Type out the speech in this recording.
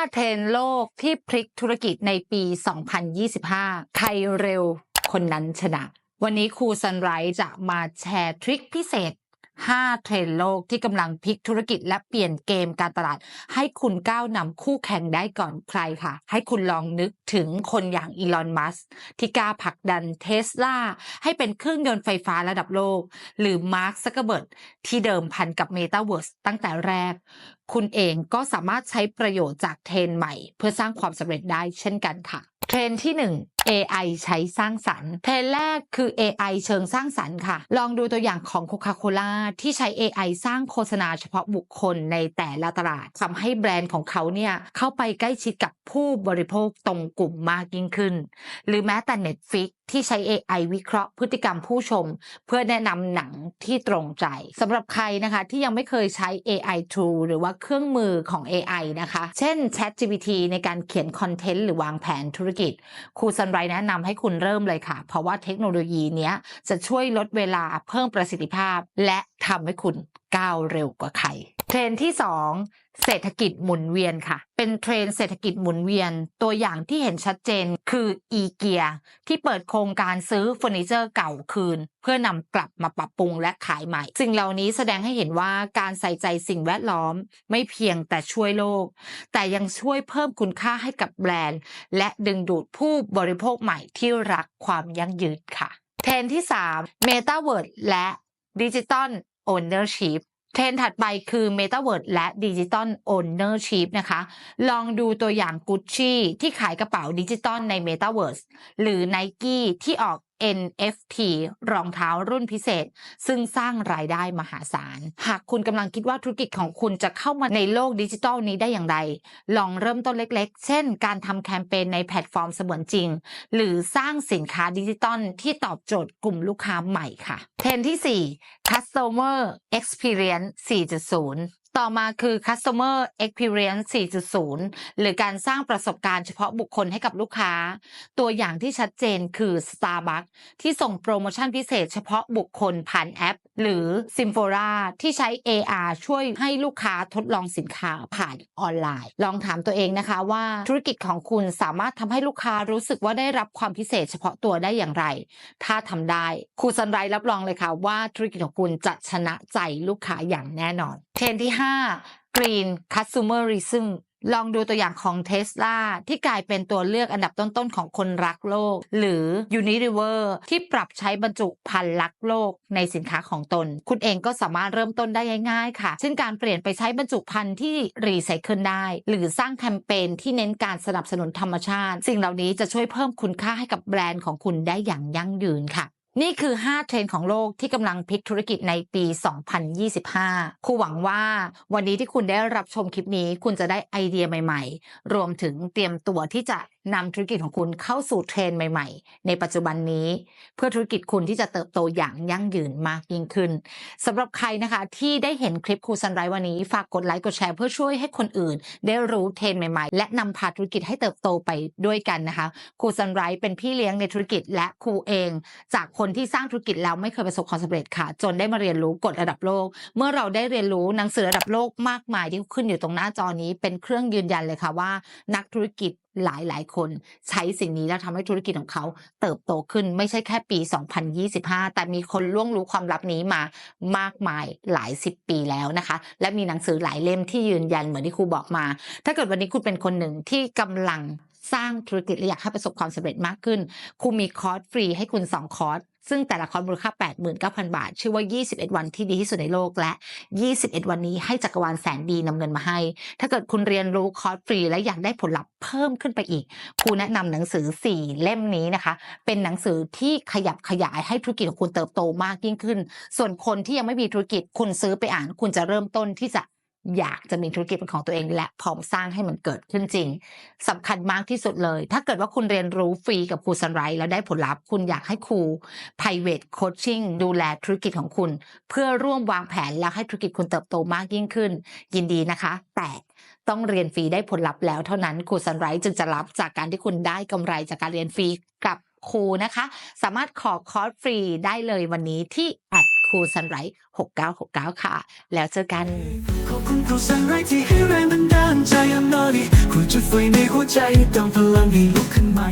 5 เทรนโลกที่พลิกธุรกิจในปี 2025 ใครเร็วคนนั้นชนะ วันนี้ครูซันไรส์จะมาแชร์ทริคพิเศษ 5 เทรนด์โลกที่กำลังพลิกธุรกิจและเปลี่ยนเกมการตลาด ให้คุณก้าวนำคู่แข่งได้ก่อนใครค่ะ ให้คุณลองนึกถึงคนอย่างอีลอน มัสที่กล้าผลักดันเทสลาให้เป็นเครื่องยนต์ไฟฟ้าระดับโลก หรือมาร์คซักเกอร์เบิร์ดที่เดิมพันกับ Metaverse ตั้งแต่แรก คุณเองก็สามารถใช้ประโยชน์จากเทรนใหม่ เพื่อสร้างความสำเร็จได้เช่นกันค่ะ เทรนที่ 1 AI ใช้สร้างสรรค์เทรนแรกคือ AI เชิงสร้างสรรค์ค่ะ ลองดูตัวอย่างของ Coca-Cola ที่ใช้ AI สร้างโฆษณาเฉพาะบุคคลในแต่ละตลาดทำให้แบรนด์ของเขาเนี่ยเข้าไปใกล้ชิดกับผู้บริโภคตรงกลุ่มมากยิ่งขึ้น หรือแม้แต่ Netflix ที่ใช้ AI วิเคราะห์พฤติกรรมผู้ชม เพื่อแนะนำหนังที่ตรงใจสำหรับใครนะคะที่ยังไม่เคยใช้ AI tool หรือว่าเครื่องมือของ AI นะคะ เช่น ChatGPT ในการเขียนคอนเทนต์หรือวางแผนธุรกิจครูซันไรแนะนำให้คุณเริ่มเลยค่ะ เพราะว่าเทคโนโลยีนี้จะช่วยลดเวลาเพิ่มประสิทธิภาพ และทำให้คุณก้าวเร็วกว่าใคร เทรนที่ 2 เศรษฐกิจหมุนเวียนค่ะ เป็นเทรนเศรษฐกิจหมุนเวียน ตัวอย่างที่เห็นชัดเจนคืออีเกียที่เปิดโครงการซื้อเฟอร์นิเจอร์เก่าคืน เพื่อนำกลับมาปรับปรุงและขายใหม่ สิ่งเหล่านี้แสดงให้เห็นว่าการใส่ใจสิ่งแวดล้อมไม่เพียงแต่ช่วยโลก แต่ยังช่วยเพิ่มคุณค่าให้กับแบรนด์ และดึงดูดผู้บริโภคใหม่ที่รักความยั่งยืนค่ะ เทรนที่ 3 Metaverse และ Digital Ownership เทรนถัดไปคือ Metaverse และ Digital Ownership นะคะ ลองดูตัวอย่าง Gucci ที่ขายกระเป๋าดิจิตอลใน Metaverse หรือ Nike ที่ออก NFT รองเท้ารุ่นพิเศษ ซึ่งสร้างรายได้มหาศาล หากคุณกำลังคิดว่าธุรกิจของคุณจะเข้ามาในโลกดิจิทัลนี้ได้อย่างไร ลองเริ่มต้นเล็กๆ เช่น การทำแคมเปญในแพลตฟอร์มเสมือนจริง หรือสร้างสินค้าดิจิตอลที่ตอบโจทย์กลุ่มลูกค้าใหม่ค่ะเทรนที่ 4 Customer Experience 4.0 ต่อมาคือ Customer Experience 4.0 หรือการสร้างประสบการณ์เฉพาะบุคคลให้กับลูกค้า ตัวอย่างที่ชัดเจนคือ Starbucks ที่ส่งโปรโมชั่นพิเศษเฉพาะบุคคลผ่านแอปหรือ Simfora ที่ใช้ AR ช่วยให้ลูกค้าทดลองสินค้าผ่านออนไลน์ ลองถามตัวเองนะคะว่าธุรกิจของคุณสามารถทำให้ลูกค้ารู้สึกว่าได้รับความพิเศษเฉพาะตัวได้อย่างไร ถ้าทำได้ครูซันไรรับรองเลยค่ะว่าธุรกิจของคุณจะชนะใจลูกค้าอย่างแน่นอนเทรนด์ที่ 5 Green Consumerism ลองดูตัวอย่างของ Tesla ที่กลายเป็นตัวเลือกอันดับต้นๆของคนรักโลก หรือ Unilever ที่ปรับใช้บรรจุภัณฑ์รักโลกในสินค้าของตน คุณเองก็สามารถเริ่มต้นได้ง่ายๆค่ะ เช่นการเปลี่ยนไปใช้บรรจุภัณฑ์ที่รีไซเคิลได้ หรือสร้างแคมเปญที่เน้นการสนับสนุนธรรมชาติ สิ่งเหล่านี้จะช่วยเพิ่มคุณค่าให้กับแบรนด์ของคุณได้อย่างยั่งยืนค่ะ นี่คือ 5 เทรนด์ของโลกที่กำลังพลิกธุรกิจในปี 2025 ครูหวังว่าวันนี้ที่คุณได้รับชมคลิปนี้คุณจะได้ไอเดียใหม่ ๆ รวมถึงเตรียมตัวที่จะนำธุรกิจของคุณเข้าสู่เทรนใหม่ ๆ ในปัจจุบันนี้ เพื่อธุรกิจคุณที่จะเติบโตอย่างยั่งยืนมากยิ่งขึ้นสำหรับใครนะคะที่ได้เห็นคลิปครูซันไรวันนี้ ฝากกดไลค์กดแชร์เพื่อช่วยให้คนอื่น ได้รู้เทรนใหม่ๆ และนำพาธุรกิจให้เติบโตไปด้วยกันนะคะครูซันไรเป็นพี่เลี้ยงในธุรกิจและครูเอง จากคนที่สร้างธุรกิจแล้วไม่เคยประสบความสำเร็จค่ะ จนได้มาเรียนรู้กฎระดับโลก เมื่อเราได้เรียนรู้หนังสือระดับโลกมากมายที่ขึ้นอยู่ตรงหน้าจอนี้เป็นเครื่องยืนยันเลยค่ะว่า นักธุรกิจหลายหลายๆคนใช้สิ่งนี้แล้วทำให้ธุรกิจของเขาเติบโตขึ้นไม่ใช่แค่ปี 2025 แต่มีคนล่วงรู้ความลับนี้มามากมายหลายสิบปีแล้วนะคะ และมีหนังสือหลายเล่มที่ยืนยันเหมือนที่ครูบอกมา ถ้าเกิดวันนี้คุณเป็นคนหนึ่งที่กำลังสร้างธุรกิจและอยากให้ประสบความสำเร็จมากขึ้น ครูมีคอร์สฟรีให้คุณ 2 คอร์ส ซึ่งแต่ละคอร์สมูลค่า 89,000 บาท ชื่อว่า 21 วันที่ดีที่สุดในโลกและ 21 วันนี้ให้จักรวาลแสนดีนำเงินมาให้ ถ้าเกิดคุณเรียนรู้คอร์สฟรี และอยากได้ผลลัพธ์เพิ่มขึ้นไปอีก ครูแนะนำหนังสือ 4 เล่มนี้นะคะ เป็นหนังสือที่ขยับขยายให้ธุรกิจของคุณเติบโตมากยิ่งขึ้น ส่วนคนที่ยังไม่มีธุรกิจคุณซื้อไปอ่าน คุณจะเริ่มต้นที่จะ อยากจะมีธุรกิจเป็นของตัวเอง และพร้อมสร้างให้มันเกิดขึ้นจริงสำคัญมากที่สุดเลย ถ้าเกิดว่าคุณเรียนรู้ฟรีกับครูซันไรแล้วได้ผลลัพธ์คุณอยากให้ครู private coaching ดูแลธุรกิจของคุณ เพื่อร่วมวางแผนแล้วให้ธุรกิจคุณเติบโตมากยิ่งขึ้น ยินดีนะคะ แต่ต้องเรียนฟรีได้ผลลัพธ์แล้วเท่านั้นครูซันไรจึงจะรับจากการที่คุณได้กำไรจากการเรียนฟรีกับครูนะคะ สามารถขอคอร์สฟรีได้เลยวันนี้ที่แอดครูซันไร6969 ค่ะ แล้วเจอกัน ขอบคุณครูสันไรที่ให้แรงบันดาลใจอันนอดีครูจุดไฟในหัวใจเติมพลังให้ลุกขึ้นใหม่